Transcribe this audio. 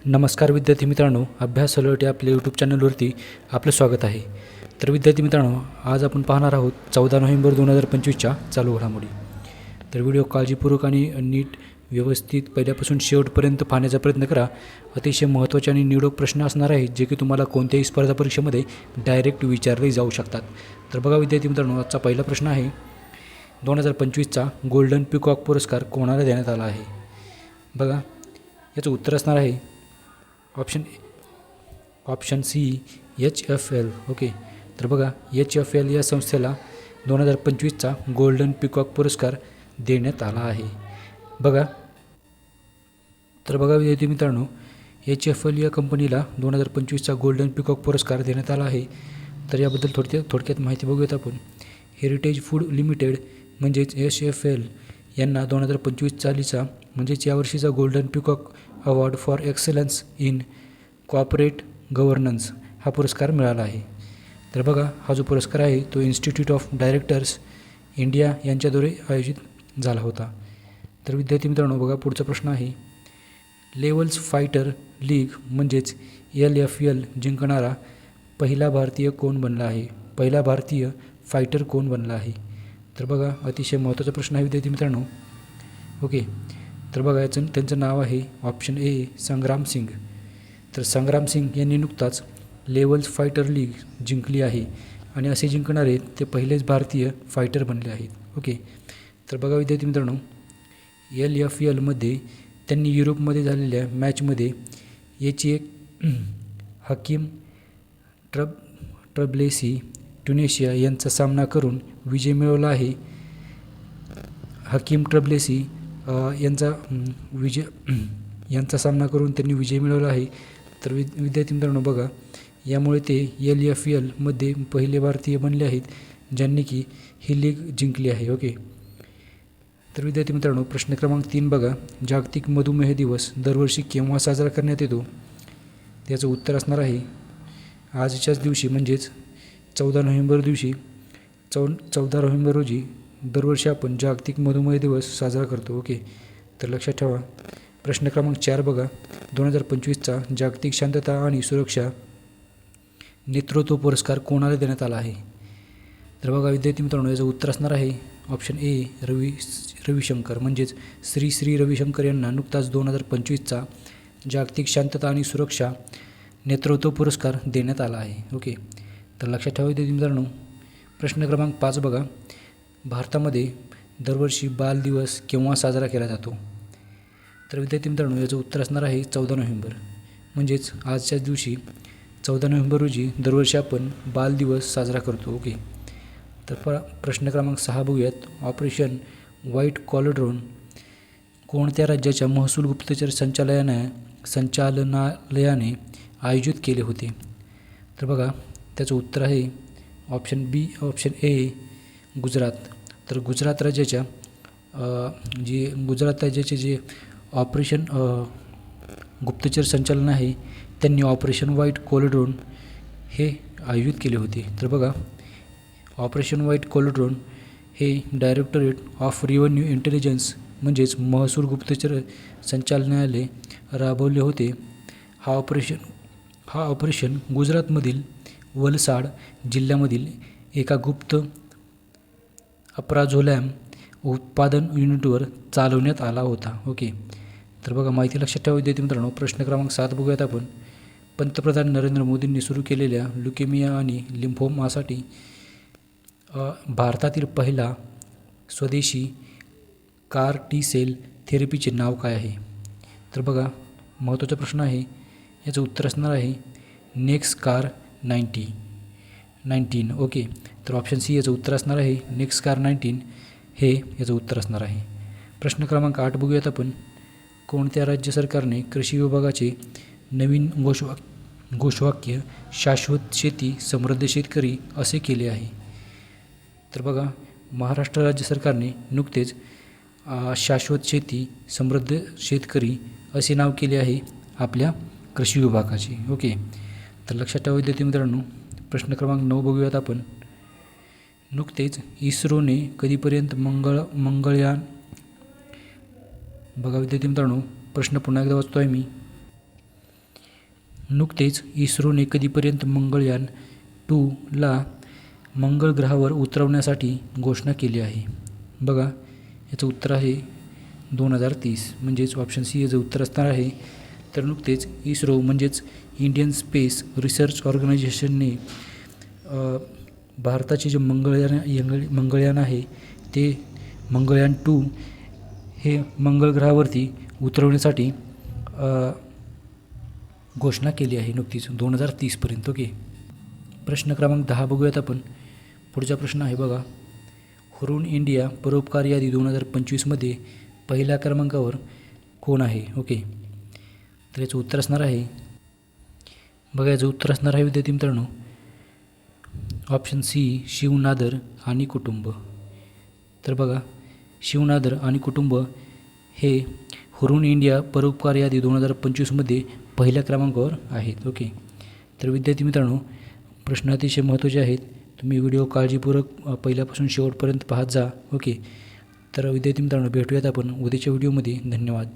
नमस्कार विद्यार्थी मित्रांनो अभ्यास अलर्ट आपल्या यूट्यूब चॅनलवरती आपलं स्वागत आहे. तर विद्यार्थी मित्रांनो आज आपण पाहणार आहोत चौदा नोव्हेंबर दोन हजार पंचवीसच्या चालू घडामोडी. तर व्हिडिओ काळजीपूर्वक आणि नीट व्यवस्थित पहिल्यापासून शेवटपर्यंत पाहण्याचा प्रयत्न करा. अतिशय महत्त्वाचे आणि निवडक प्रश्न असणार आहेत जे की तुम्हाला कोणत्याही स्पर्धा परीक्षेमध्ये डायरेक्ट विचारले जाऊ शकतात. तर बघा विद्यार्थी मित्रांनो आजचा पहिला प्रश्न आहे. दोन हजार पंचवीसचा गोल्डन पिकॉक पुरस्कार कोणाला देण्यात आला आहे? बघा याचं उत्तर असणार आहे option option C H F L okay तर बघा एच एफ एल या संस्थेला दोन हजार पंचवीसचा गोल्डन पिकॉक पुरस्कार देण्यात आला आहे. बघा. तर बघा विद्यार्थी मित्रांनो एच एफ एल या कंपनीला दोन हजार पंचवीसचा गोल्डन पिकॉक पुरस्कार देण्यात आला आहे. तर याबद्दल थोडक्यात थोडक्यात माहिती बघूयात आपण. हेरिटेज फूड लिमिटेड म्हणजेच एच एफ एल यांना दोन हजार पंचवीस चालीचा म्हणजेच यावर्षीचा golden peacock award for excellence in corporate governance हा पुरस्कार मिळाला आहे. तर बघा हा जो पुरस्कार आहे तो इन्स्टिट्यूट ऑफ डायरेक्टर्स इंडिया यांच्याद्वारे आयोजित झाला होता. तर विद्यार्थी मित्रांनो बघा पुढचा प्रश्न आहे. लेवल्स फायटर लीग म्हणजेच एल एफ एल जिंकणारा पहिला भारतीय कोण बनला आहे? पहिला भारतीय फायटर कोण बनला आहे? तर बघा अतिशय महत्त्वाचा प्रश्न आहे विद्यार्थी मित्रांनो. ओके. तर बघा याचं त्यांचं नाव आहे ऑप्शन ए संग्राम सिंग. तर संग्राम सिंग यांनी नुकताच लेवल्स फायटर लीग जिंकली आहे. आणि असे जिंकणारे ते पहिलेच भारतीय फायटर बनले आहेत. ओके. तर बघा विद्यार्थी मित्रांनो एल एफ एलमध्ये त्यांनी युरोपमध्ये झालेल्या मॅचमध्ये याची एक हकीम ट्रब ट्रबलेसी ट्युनेशिया यांचा सामना करून विजय मिळवला आहे. हकीम ट्रबलेसी यांचा विजय यांचा सामना करून त्यांनी विजय मिळवला आहे. तर वि विद्यार्थी मित्रांनो बघा यामुळे ते एल एफ एलमध्ये पहिले भारतीय बनले आहेत ज्यांनी की ही लीग जिंकली आहे ओके? तर विद्यार्थी मित्रांनो प्रश्न क्रमांक तीन बघा. जागतिक मधुमेह दिवस दरवर्षी केव्हा साजरा करण्यात येतो? त्याचं उत्तर असणार आहे आजच्याच दिवशी म्हणजेच चौदा नोव्हेंबर दिवशी चौ चौदा नोव्हेंबर रोजी दरवर्षी आपण जागतिक मधुमेह दिवस साजरा करतो ओके? तर लक्षात ठेवा. प्रश्न क्रमांक चार बघा. दोन हजार पंचवीसचा जागतिक शांतता आणि सुरक्षा नेतृत्व पुरस्कार कोणाला देण्यात आला आहे? तर बघा विद्यार्थी मित्रांनो याचं उत्तर असणार आहे. Option A Ravi Ravishankar. म्हणजेच श्री श्री रविशंकर यांना नुकताच दोन हजार पंचवीसचा जागतिक शांतता आणि सुरक्षा नेतृत्व पुरस्कार देण्यात आला आहे ओके? तर लक्षात ठेवा विद्यार्थी मित्रांनो. प्रश्न क्रमांक पाच बघा. भारतामध्ये दरवर्षी बाल दिवस केव्हा साजरा केला जातो? तर विद्यार्थी मित्रांनो याचं उत्तर असणार आहे चौदा नोव्हेंबर. म्हणजेच आजच्याच दिवशी चौदा नोव्हेंबर रोजी दरवर्षी आपण बाल दिवस साजरा करतो ओके? तर प प्रश्न क्रमांक सहा बघूयात. ऑपरेशन व्हाईट कॉलड्रोन कोणत्या राज्याच्या महसूल गुप्तचर संचालयाने संचालनालयाने आयोजित केले होते? तर बघा त्याचं उत्तर आहे option B option A Gujarat. तर गुजरात राज्याच्या जी गुजरात राज्याचे जे ऑपरेशन गुप्तचर संचालन आहे त्यांनी ऑपरेशन व्हाईट कोलड्रोन हे आयोजित केले होते. तर बघा ऑपरेशन व्हाईट कोलड्रोन हे डायरेक्टरेट ऑफ रिव्हन्यू इंटेलिजन्स म्हणजेच महसूल गुप्तचर संचालनालय राबवले होते. हा ऑपरेशन हा ऑपरेशन गुजरातमधील वलसाड जिल्ह्यामधील एका गुप्त अप्राझोलॅम उत्पादन युनिटवर चालवण्यात आला होता. ओके. तर बघा माहिती लक्षात ठेवा विद्यार्थी मित्रांनो. प्रश्न क्रमांक सात बघूयात आपण. पंतप्रधान नरेंद्र मोदींनी सुरू केलेल्या ल्युकेमिया आणि लिम्फोमासाठी भारतातील पहिला स्वदेशी कार टी सेल थेरपीचे नाव काय आहे? तर बघा महत्त्वाचा प्रश्न आहे. याचं उत्तर असणार आहे NexCAR ninety. Nineteen. Okay. तर ऑप्शन सी याचं उत्तर असणार आहे. NexCAR nineteen. हे याचं उत्तर असणार आहे. प्रश्न क्रमांक आठ बघूयात आपण. कोणत्या राज्य सरकारने कृषी विभागाचे नवीन घोषवा घोषवाक्य शाश्वत शेती समृद्ध शेतकरी असे केले आहे? तर बघा महाराष्ट्र राज्य सरकारने नुकतेच शाश्वत शेती समृद्ध शेतकरी असे नाव केले आहे आपल्या कृषी विभागाचे. ओके. तर लक्षात ठेवा विद्यार्थी मित्रांनो प्रश्न क्रमांक नऊ बघूयात आपण. नुकतेच इस्रोने कधीपर्यंत मंगळ मंगळयान बघा विद्यार्थी मित्रांनो प्रश्न पुन्हा एकदा वाचतो आहे मी. नुकतेच इस्रोने कधीपर्यंत मंगळयान टूला मंगळ ग्रहावर उतरवण्यासाठी घोषणा केली आहे. बघा याचं उत्तर आहे दोन हजार तीस. म्हणजेच ऑप्शन सी याचं उत्तर असणार आहे तर नुकतेच इस्रो म्हणजेच इंडियन स्पेस रिसर्च ऑर्गनायझेशनने भारताचे जे मंगळयान यंगळ मंगळयान आहे ते मंगळयान टू हे मंगळ ग्रहावरती उतरवण्यासाठी घोषणा केली आहे नुकतीच दोन हजार तीसपर्यंत ओके. प्रश्न क्रमांक दहा बघूयात आपण. पुढचा प्रश्न आहे बघा. हुरून इंडिया परोपकार यादी दोन हजार पंचवीसमध्ये पहिल्या क्रमांकावर कोण आहे ओके. तर याचं उत्तर असणार आहे. बघा याचं उत्तर असणार आहे विद्यार्थी मित्रांनो. ऑप्शन सी शिवनादर आणि कुटुंब. तर बघा शिवनादर आणि कुटुंब हे हुरून इंडिया परोपकार यादी दोन हजार पंचवीसमध्ये पहिल्या क्रमांकावर आहेत. ओके. तर विद्यार्थी मित्रांनो प्रश्न अतिशय महत्त्वाचे आहेत. तुम्ही व्हिडिओ काळजीपूर्वक पहिल्यापासून शेवटपर्यंत पाहत जा. ओके. तर विद्यार्थी मित्रांनो भेटूयात आपण उद्याच्या व्हिडिओमध्ये. धन्यवाद.